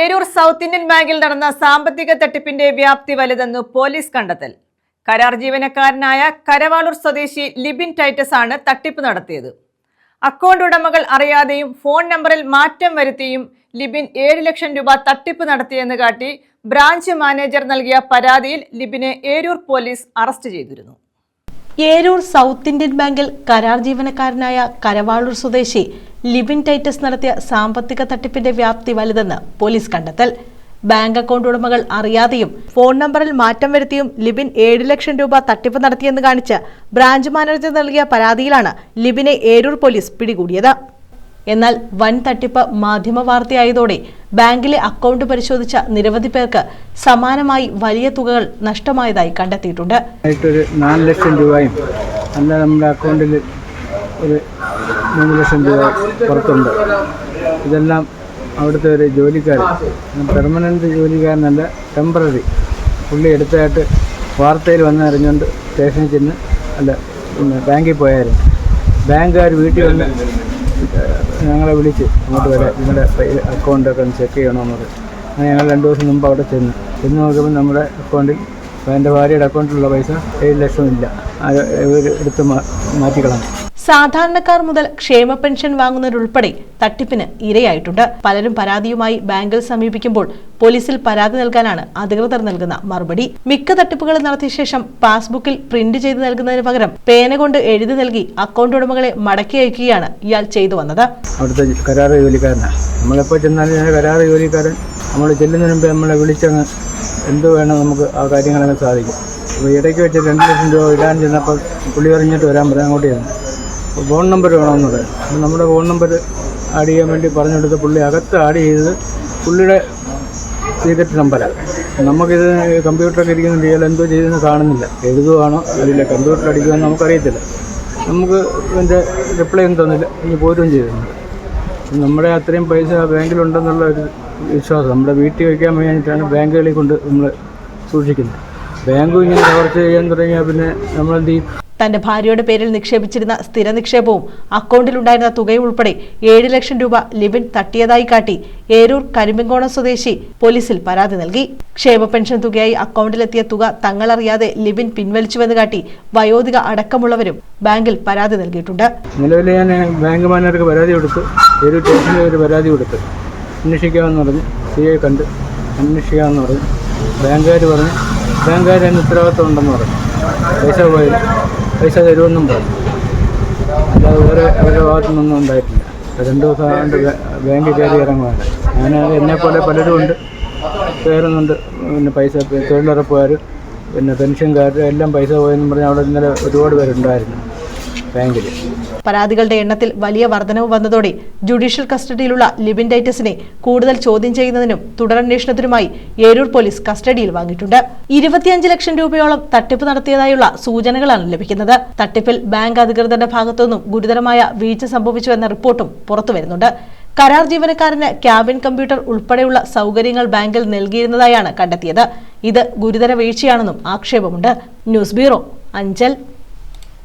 Eroor south Indian ബാങ്കിൽ നടന്ന സാമ്പത്തിക തട്ടിപ്പിന്റെ വ്യാപ്തി വലുതെന്ന് പോലീസ് കണ്ടെത്തൽ. കരാർ ജീവനക്കാരനായ കരവാളൂർ സ്വദേശി ലിബിൻ ടൈറ്റസ് ആണ് തട്ടിപ്പ് നടത്തിയത്. അക്കൗണ്ട് ഉടമകൾ അറിയാതെയും ഫോൺ നമ്പറിൽ മാറ്റം വരുത്തിയും ലിബിൻ ഏഴ് ലക്ഷം രൂപ തട്ടിപ്പ് നടത്തിയെന്ന് കാട്ടി ബ്രാഞ്ച് മാനേജർ നൽകിയ പരാതിയിൽ ലിബിനെ ഏരൂർ പോലീസ് അറസ്റ്റ് ചെയ്തിരുന്നു. ഏരൂർ സൗത്ത് ഇന്ത്യൻ ബാങ്കിൽ കരാർ ജീവനക്കാരനായ കരവാളൂർ സ്വദേശി ലിബിൻ ടൈറ്റസ് നടത്തിയ സാമ്പത്തിക തട്ടിപ്പിന്റെ വ്യാപ്തി വലുതെന്ന് പോലീസ് കണ്ടെത്തൽ. ബാങ്ക് അക്കൗണ്ട് ഉടമകൾ അറിയാതെയും ഫോൺ നമ്പറിൽ മാറ്റം വരുത്തിയും ലിബിൻ ഏഴ് ലക്ഷം രൂപ തട്ടിപ്പ് നടത്തിയെന്ന് കാണിച്ച് ബ്രാഞ്ച് മാനേജർ നൽകിയ പരാതിയിലാണ് ലിബിനെ ഏരൂർ പോലീസ് പിടികൂടിയത്. എന്നാൽ വൻ തട്ടിപ്പ് മാധ്യമ വാർത്തയായതോടെ ബാങ്കിലെ അക്കൗണ്ട് പരിശോധിച്ച നിരവധി പേർക്ക് സമാനമായി വലിയ തുകകൾ നഷ്ടമായതായി കണ്ടെത്തിയിട്ടുണ്ട്. ലക്ഷം രൂപയും നമ്മുടെ അക്കൗണ്ടിൽ ഒരു മൂന്ന് ലക്ഷം രൂപ പുറത്തുണ്ട്. ഇതെല്ലാം അവിടുത്തെ ഒരു ജോലിക്കാരൻ പെർമനന്റ് ജോലിക്കാരനല്ല ടെമ്പററി പുള്ളി എടുത്തതായിട്ട് വാർത്തയിൽ വന്ന് അറിഞ്ഞുകൊണ്ട് സ്റ്റേഷനിൽ ചെന്ന് അല്ല ബാങ്കിൽ പോയായിരുന്നു. ബാങ്കുകാർ വീട്ടിൽ വന്ന് ഞങ്ങളെ വിളിച്ച് അങ്ങോട്ട് വരാം. നിങ്ങളുടെ അക്കൗണ്ടൊക്കെ ഒന്ന് ചെക്ക് ചെയ്യണമെന്നത് അങ്ങനെ ഞങ്ങൾ രണ്ട് ദിവസം മുമ്പ് അവിടെ ചെന്ന്. ചെന്ന് നോക്കുമ്പോൾ നമ്മുടെ അക്കൗണ്ടിൽ എന്റെ ഭാര്യയുടെ അക്കൗണ്ടിലുള്ള പൈസ ഏഴ് ലക്ഷം ഇല്ല. അത് എടുത്ത് മാ- സാധാരണക്കാർ മുതൽ ക്ഷേമ പെൻഷൻ വാങ്ങുന്നവരുൾപ്പെടെ തട്ടിപ്പിന് ഇരയായിട്ടുണ്ട്. പലരും പരാതിയുമായി ബാങ്കിൽ സമീപിക്കുമ്പോൾ പോലീസിൽ പരാതി നൽകാനാണ് അധികൃതർ നൽകുന്ന മറുപടി. മിക്ക തട്ടിപ്പുകളും നടത്തിയ ശേഷം പാസ്ബുക്കിൽ പ്രിന്റ് ചെയ്ത് നൽകുന്നതിന് പകരം പേന കൊണ്ട് എഴുതി നൽകി അക്കൗണ്ട് ഉടമകളെ മടക്കി അയക്കുകയാണ് ഇയാൾ ചെയ്തു വന്നത്. അവിടുത്തെ കരാറ് ജോലിക്കാരനാണ് നമ്മളെപ്പോൾ ചെന്നാലും കരാറ് ജോലിക്കാരൻ. നമ്മൾ ചെല്ലുന്നതിന് മുമ്പ് നമ്മളെ വിളിച്ചങ്ങ് എന്ത് വേണം നമുക്ക് ആ കാര്യങ്ങളൊക്കെ സാധിക്കും. അപ്പോൾ ഇടയ്ക്ക് വെച്ച് രണ്ട് ലക്ഷം രൂപ ഇടാൻ ചെന്നപ്പോൾ പുള്ളി പറഞ്ഞിട്ട് വരാൻ പറയാൻ അങ്ങോട്ട് അപ്പോൾ ഫോൺ നമ്പർ വേണമെന്ന് പറയാം അപ്പോൾ നമ്മുടെ ഫോൺ നമ്പർ ആഡ് ചെയ്യാൻ വേണ്ടി പറഞ്ഞു കൊടുത്ത പുള്ളി അകത്ത് ആഡ് ചെയ്തത് പുള്ളിയുടെ സീക്രട്ട് നമ്പറാണ് നമുക്കിത് കമ്പ്യൂട്ടറൊക്കെ ഇരിക്കുന്നുണ്ട് ഇയാൾ എന്തോ ചെയ്തെന്ന് കാണുന്നില്ല. എഴുതുവാണോ അതില്ല കമ്പ്യൂട്ടർ അടിക്കുമെന്ന് നമുക്കറിയത്തില്ല. നമുക്ക് ഇതിന്റെ റിപ്ലൈ ഒന്നും തന്നില്ല. ഇനി പോരുകയും ചെയ്തിട്ടുണ്ട്. നമ്മുടെ അത്രയും പൈസ ആ ബാങ്കിലുണ്ടെന്നുള്ള ഒരു വിശ്വാസം. നമ്മുടെ വീട്ടിൽ വയ്ക്കാൻ വേണ്ടിയിട്ടാണ് ബാങ്കുകളിൽ കൊണ്ട് നമ്മൾ സൂക്ഷിക്കുന്നത്. ബാങ്കും ഇങ്ങനെ കവർച്ച ചെയ്യാൻ തുടങ്ങിയാൽ പിന്നെ നമ്മളെന്ത് ചെയ്യും? തന്റെ ഭാര്യയുടെ പേരിൽ നിക്ഷേപിച്ചിരുന്ന സ്ഥിര നിക്ഷേപവും അക്കൗണ്ടിലുണ്ടായിരുന്ന തുകയും ഉൾപ്പെടെ ഏഴ് ലക്ഷം രൂപ ലിവിൻ തട്ടിയതായി കാട്ടി ഏരൂർ കരിമ്പിങ്കോണം സ്വദേശി പോലീസിൽ പരാതി നൽകി. ക്ഷേമ പെൻഷൻ തുകയായി അക്കൗണ്ടിലെത്തിയ തുക തങ്ങളറിയാതെ ലിവിൻ പിൻവലിച്ചുവെന്ന് കാട്ടി വയോധിക അടക്കമുള്ളവരും ബാങ്കിൽ പരാതി നൽകിയിട്ടുണ്ട്. നിലവിൽ ഞാൻ ബാങ്ക് മാനേജർക്ക് പരാതി കൊടുത്തു ഒരു സ്റ്റേഷനിൽ ഒരു പരാതി കൊടുത്തു. അന്വേഷിക്കാമെന്ന് പറഞ്ഞ്. സി ഐ കണ്ട് അന്വേഷിക്കാമെന്ന് പറഞ്ഞു. ബാങ്കുകാർ പറഞ്ഞു ബാങ്കുകാർ അതിന് ഉത്തരവാദിത്വം ഉണ്ടെന്ന് പറഞ്ഞു. പൈസ പോയത് പൈസ തരുമെന്നും പറഞ്ഞു. അല്ലാതെ വേറെ അവരുടെ ഭാഗത്തുനിന്നൊന്നും ഉണ്ടായിട്ടില്ല. രണ്ടു ദിവസം ആണ്ട് ബാങ്കിൽ കയറി ഇറങ്ങുവാണ്. ഞാൻ എന്നെപ്പോലെ പലരും ഉണ്ട്. കയറുന്നുണ്ട്. പിന്നെ പൈസ തൊഴിലുറപ്പുകാർ പിന്നെ പെൻഷൻകാർ എല്ലാം പൈസ പോയെന്നും പറഞ്ഞ് അവിടെ ഇന്നലെ ഒരുപാട് പേരുണ്ടായിരുന്നു. ബാങ്കിൽ പരാതികളുടെ എണ്ണത്തിൽ വലിയ വർധനവ് വന്നതോടെ ജുഡീഷ്യൽ കസ്റ്റഡിയിലുള്ള ലിബിൻ ഡൈറ്റസിനെ കൂടുതൽ ചോദ്യം ചെയ്യുന്നതിനും തുടരന്വേഷണത്തിനുമായി ഏരൂർ പോലീസ് കസ്റ്റഡിയിൽ വാങ്ങിയിട്ടുണ്ട്. ഇരുപത്തിയഞ്ച് ലക്ഷം രൂപയോളം തട്ടിപ്പ് നടത്തിയതായുള്ള സൂചനകളാണ് ലഭിക്കുന്നത്. തട്ടിപ്പിൽ ബാങ്ക് അധികൃതരുടെ ഭാഗത്തുനിന്നും ഗുരുതരമായ വീഴ്ച സംഭവിച്ചു എന്ന റിപ്പോർട്ടും പുറത്തുവരുന്നുണ്ട് കരാർ ജീവനക്കാരന് ക്യാബിൻ കമ്പ്യൂട്ടർ ഉൾപ്പെടെയുള്ള സൗകര്യങ്ങൾ ബാങ്കിൽ നൽകിയിരുന്നതായാണ് കണ്ടെത്തിയത്. ഇത് ഗുരുതര വീഴ്ചയാണെന്നും ആക്ഷേപമുണ്ട്. News bureau Anchal.